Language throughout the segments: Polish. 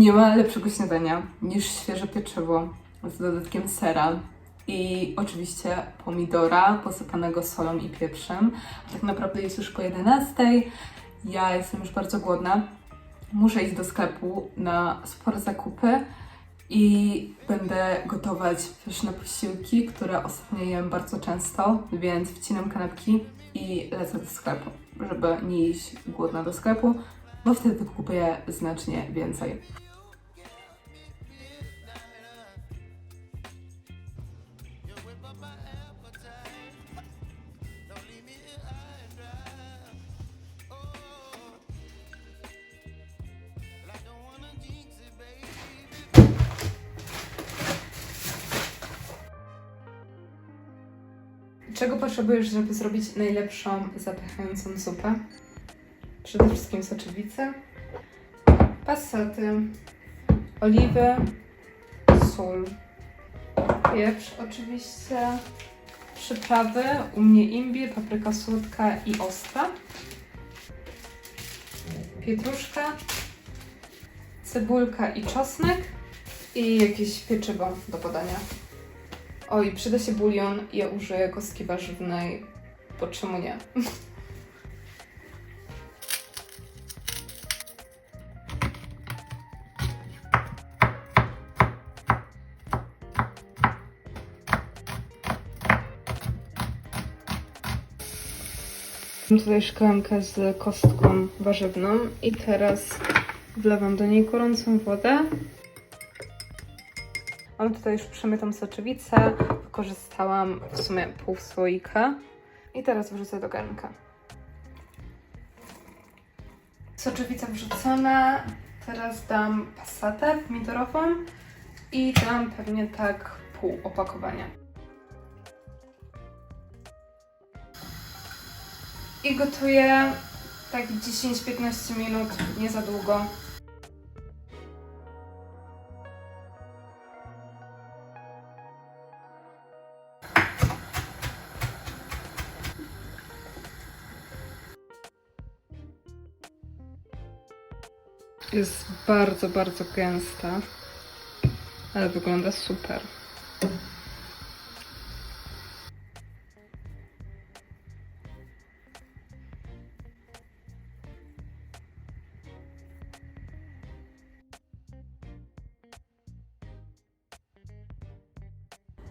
Nie ma lepszego śniadania niż świeże pieczywo z dodatkiem sera i oczywiście pomidora posypanego solą i pieprzem. Tak naprawdę jest już po 11. Ja jestem już bardzo głodna. Muszę iść do sklepu na spore zakupy i będę gotować pyszne posiłki, które ostatnio jem bardzo często, więc wcinam kanapki i lecę do sklepu, żeby nie iść głodna do sklepu, bo wtedy kupuję znacznie więcej. Czego potrzebujesz, żeby zrobić najlepszą, zapychającą zupę? Przede wszystkim soczewice, pasaty, oliwy, sól, pieprz oczywiście, przyprawy, u mnie imbir, papryka słodka i ostra, pietruszka, cebulka i czosnek i jakieś pieczywo do podania. Oj, przyda się bulion, ja użyję kostki warzywnej, bo czemu nie? Mam tutaj szklankę z kostką warzywną i teraz wlewam do niej gorącą wodę. Mam tutaj już przemytą soczewicę, wykorzystałam w sumie pół słoika i teraz wrzucę do garnka. Soczewica wrzucona, teraz dam pasatę pomidorową i dam pewnie tak pół opakowania. I gotuję tak 10-15 minut, nie za długo. Jest bardzo, bardzo gęsta, ale wygląda super.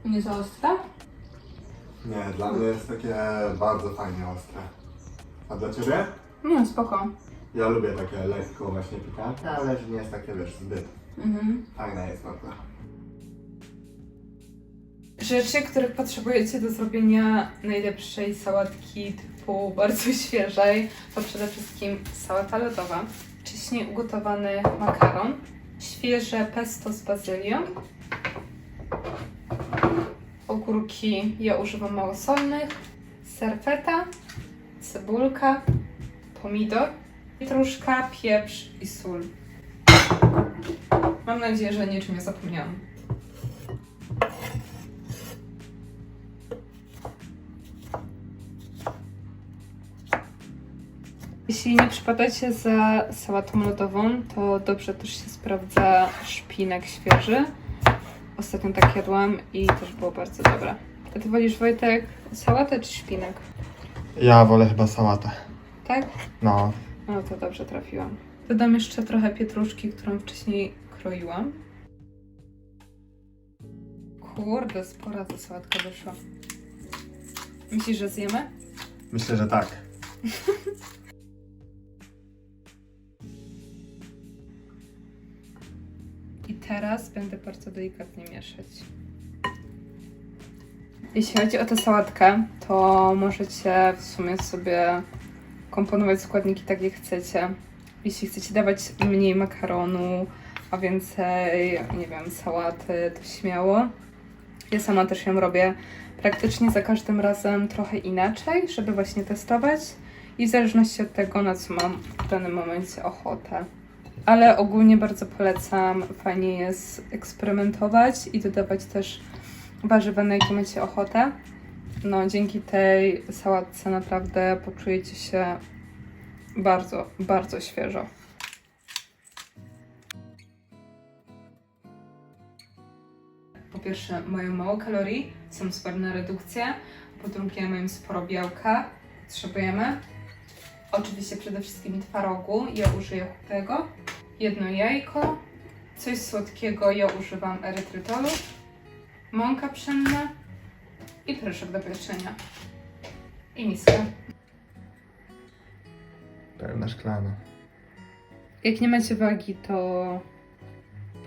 Nie za ostre? Nie, dla mnie jest takie bardzo fajnie ostre. A dla ciebie? Nie, spoko. Ja lubię takie lekko właśnie pikantne, ale że nie jest takie wiesz zbyt. Mhm. Fajne jest bardzo. Rzeczy, których potrzebujecie do zrobienia najlepszej sałatki typu bardzo świeżej, to przede wszystkim sałata lodowa, wcześniej ugotowany makaron, świeże pesto z bazylią, ogórki, ja używam małosolnych, serfeta, cebulka, pomidor, pietruszka, pieprz i sól. Mam nadzieję, że niczym nie zapomniałam. Jeśli nie przypadacie za sałatą lodową, to dobrze też się sprawdza szpinak świeży. Ostatnio tak jadłam i też było bardzo dobre. A ty wolisz Wojtek sałatę czy szpinak? Ja wolę chyba sałatę. Tak? No. No to dobrze trafiłam. Dodam jeszcze trochę pietruszki, którą wcześniej kroiłam. Kurde, spora ta sałatka wyszła. Myślisz, że zjemy? Myślę, że tak. I teraz będę bardzo delikatnie mieszać. Jeśli chodzi o tę sałatkę, to możecie w sumie sobie komponować składniki tak jak chcecie. Jeśli chcecie dawać mniej makaronu, a więcej, nie wiem, sałaty, to śmiało. Ja sama też ją robię praktycznie za każdym razem trochę inaczej, żeby właśnie testować i w zależności od tego, na co mam w danym momencie ochotę. Ale ogólnie bardzo polecam, fajnie jest eksperymentować i dodawać też warzywa, na jakie macie ochotę. No, dzięki tej sałatce naprawdę poczujecie się bardzo, bardzo świeżo. Po pierwsze, mają mało kalorii, są super na redukcję. Po drugie, mają sporo białka, potrzebujemy. Oczywiście przede wszystkim twarogu, ja użyję tego. Jedno jajko, coś słodkiego, ja używam erytrytolu. Mąka pszenna, i proszek do pieczenia. I miska. Pełna szklana. Jak nie macie wagi, to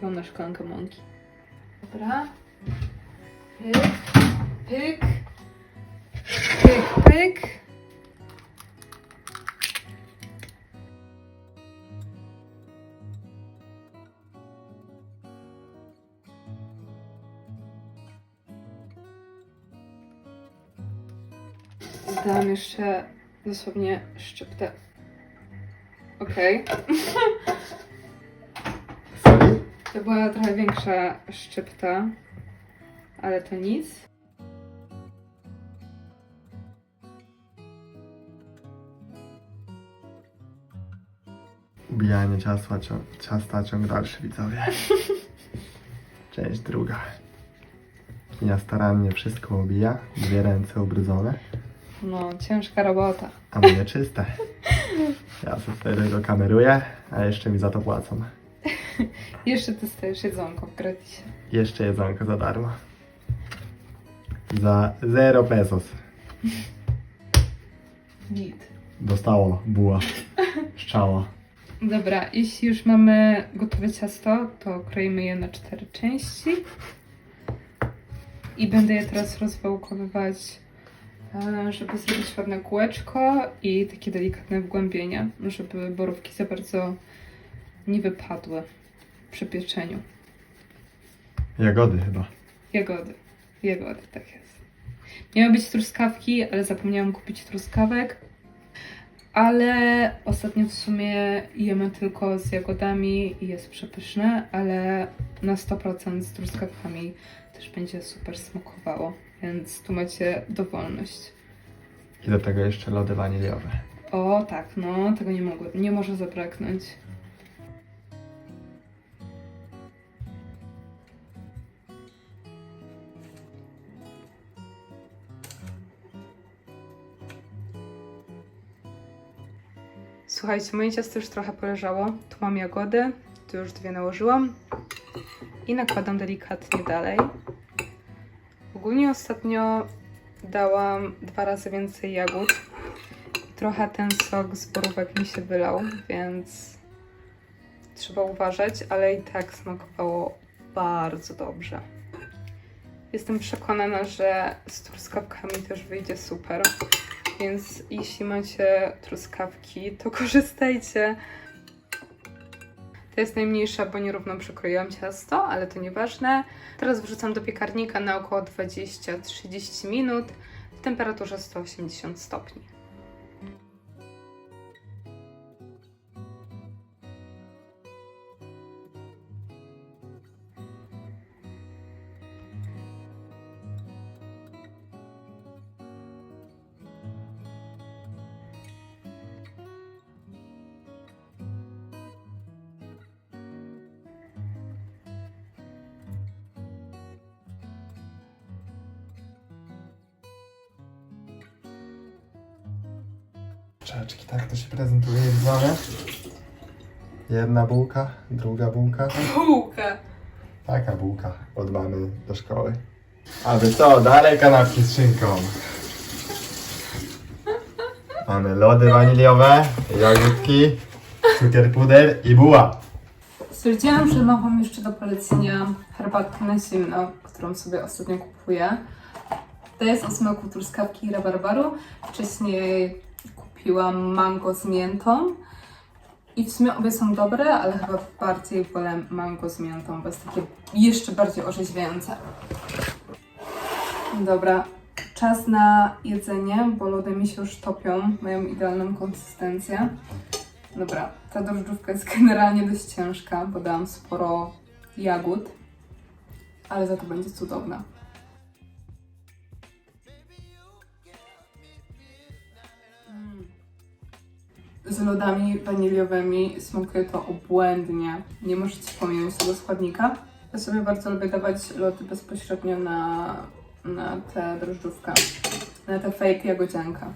pełna szklanka mąki. Dobra. Pyk, pyk, pyk, pyk. Jeszcze dosłownie szczyptę. Okej. Soli? To była trochę większa szczypta, ale to nic. Ubijanie ciasta, cią- ciasta ciąg dalszy, widzowie. Część druga. Kinia starannie wszystko obija, dwie ręce ubrudzone, No, ciężka robota. a moje czyste. Ja sobie tego kameruję, a jeszcze mi za to płacą. Jeszcze dostajesz jedzonko w gratisie. Jeszcze jedzonko za darmo. Za 0 pesos. Git. Dostało buła. Szczała. Dobra, jeśli już mamy gotowe ciasto, to kroimy je na cztery części. I będę je teraz rozwałkowywać, żeby zrobić ładne kółeczko i takie delikatne wgłębienie, żeby borówki za bardzo nie wypadły przy pieczeniu. Jagody chyba. Jagody. Jagody, tak jest. Miały być truskawki, ale zapomniałam kupić truskawek. Ale ostatnio w sumie jemy tylko z jagodami i jest przepyszne, ale na 100% z truskawkami też będzie super smakowało, więc tu macie dowolność. I do tego jeszcze lody waniliowe. O tak, no tego nie, mogło, nie może zabraknąć. Słuchajcie, moje ciasto już trochę poleżało. Tu mam jagody, tu już dwie nałożyłam i nakładam delikatnie dalej. Ogólnie ostatnio dałam dwa razy więcej jagód trochę ten sok z borówek mi się wylał, więc trzeba uważać, ale i tak smakowało bardzo dobrze. Jestem przekonana, że z truskawkami też wyjdzie super, więc jeśli macie truskawki, to korzystajcie. To jest najmniejsza, bo nierówno przekroiłam ciasto, ale to nieważne. Teraz wrzucam do piekarnika na około 20-30 minut w temperaturze 180 stopni. Czeczki, tak to się prezentuje, widzowie. Jedna bułka, druga bułka. Bułka. Taka bułka od mamy do szkoły. A wy co, dalej kanapki z szynką. Mamy lody waniliowe, jagódki, cukier puder i buła. Stwierdziłam, że mam Wam jeszcze do polecenia herbatkę na zimno, którą sobie ostatnio kupuję. To jest o smaku truskawki i rabarbaru. Wcześniej kupiłam mango z miętą. I w sumie obie są dobre, ale chyba bardziej wolę mango z miętą, bo jest takie jeszcze bardziej orzeźwiające. Dobra, czas na jedzenie, bo lody mi się już topią, mają idealną konsystencję. Dobra, ta drożdżówka jest generalnie dość ciężka, bo dałam sporo jagód, ale za to będzie cudowna. Z lodami waniliowymi smakuje to obłędnie. Nie możecie pominąć tego składnika. Ja sobie bardzo lubię dawać lody bezpośrednio na, na tę drożdżówkę, na tę fake jagodziankę.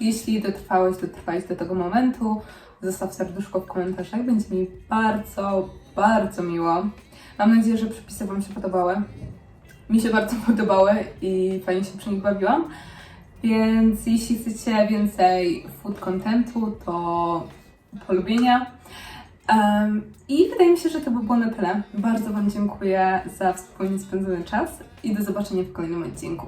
Jeśli dotrwałeś, dotrwałeś do tego momentu, zostaw serduszko w komentarzach, będzie mi bardzo, bardzo miło. Mam nadzieję, że przepisy Wam się podobały. Mi się bardzo podobały i fajnie się przy nich bawiłam. Więc jeśli chcecie więcej food contentu, to polubienia. Em, I wydaje mi się, że to by było na tyle. Bardzo Wam dziękuję za wspólnie spędzony czas i do zobaczenia w kolejnym odcinku.